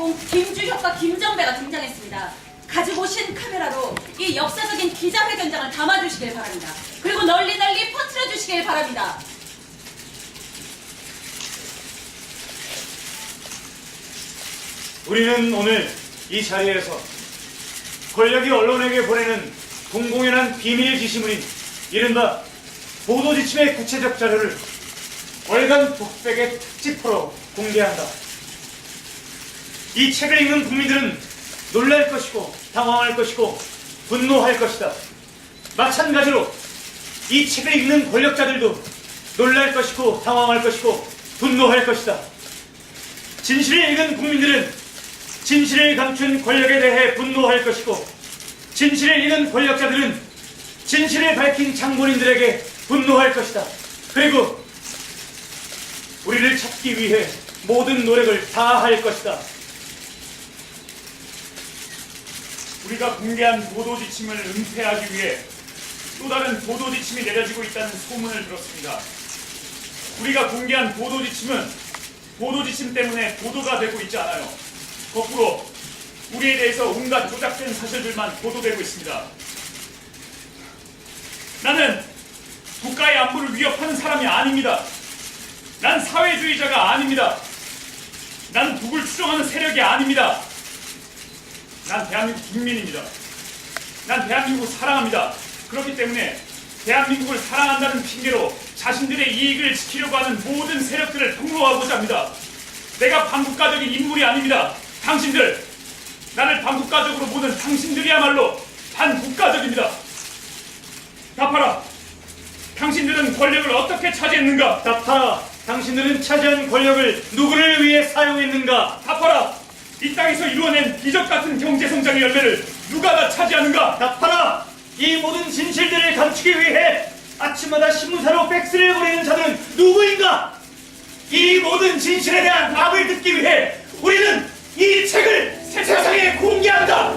주인공 김주혁과 김정배가 등장했습니다. 가지고 오신 카메라로 이 역사적인 기자회견장을 담아주시길 바랍니다. 그리고 널리 널리 퍼뜨려 주시길 바랍니다. 우리는 오늘 이 자리에서 권력이 언론에게 보내는 공공연한 비밀 지시물인 이른바 보도지침의 구체적 자료를 월간 독백의 특집으로 공개한다. 이 책을 읽는 국민들은 놀랄 것이고 당황할 것이고 분노할 것이다. 마찬가지로 이 책을 읽는 권력자들도 놀랄 것이고 당황할 것이고 분노할 것이다. 진실을 읽은 국민들은 진실을 감춘 권력에 대해 분노할 것이고 진실을 읽은 권력자들은 진실을 밝힌 장본인들에게 분노할 것이다. 그리고 우리를 찾기 위해 모든 노력을 다 할 것이다. 우리가 공개한 보도 지침을 은폐하기 위해 또 다른 보도 지침이 내려지고 있다는 소문을 들었습니다. 우리가 공개한 보도 지침은 보도 지침 때문에 보도가 되고 있지 않아요. 거꾸로 우리에 대해서 온갖 조작된 사실들만 보도되고 있습니다. 나는 국가의 안보를 위협하는 사람이 아닙니다. 난 사회주의자가 아닙니다. 난 북을 추종하는 세력이 아닙니다. 난 대한민국 국민입니다. 난 대한민국을 사랑합니다. 그렇기 때문에 대한민국을 사랑한다는 핑계로 자신들의 이익을 지키려고 하는 모든 세력들을 폭로하고자 합니다. 내가 반국가적인 인물이 아닙니다. 당신들, 나를 반국가적으로 보는 당신들이야말로 반국가적입니다. 답하라. 당신들은 권력을 어떻게 차지했는가? 답하라. 당신들은 차지한 권력을 누구를 위해 사용했는가? 답하라. 이 땅에서 이루어낸 기적 같은 경제 성장의 열매를 누가 다 차지하는가? 답하라! 이 모든 진실들을 감추기 위해 아침마다 신문사로 팩스를 보내는 자들은 누구인가? 이 모든 진실에 대한 답을 듣기 위해 우리는 이 책을 세상에 공개한다!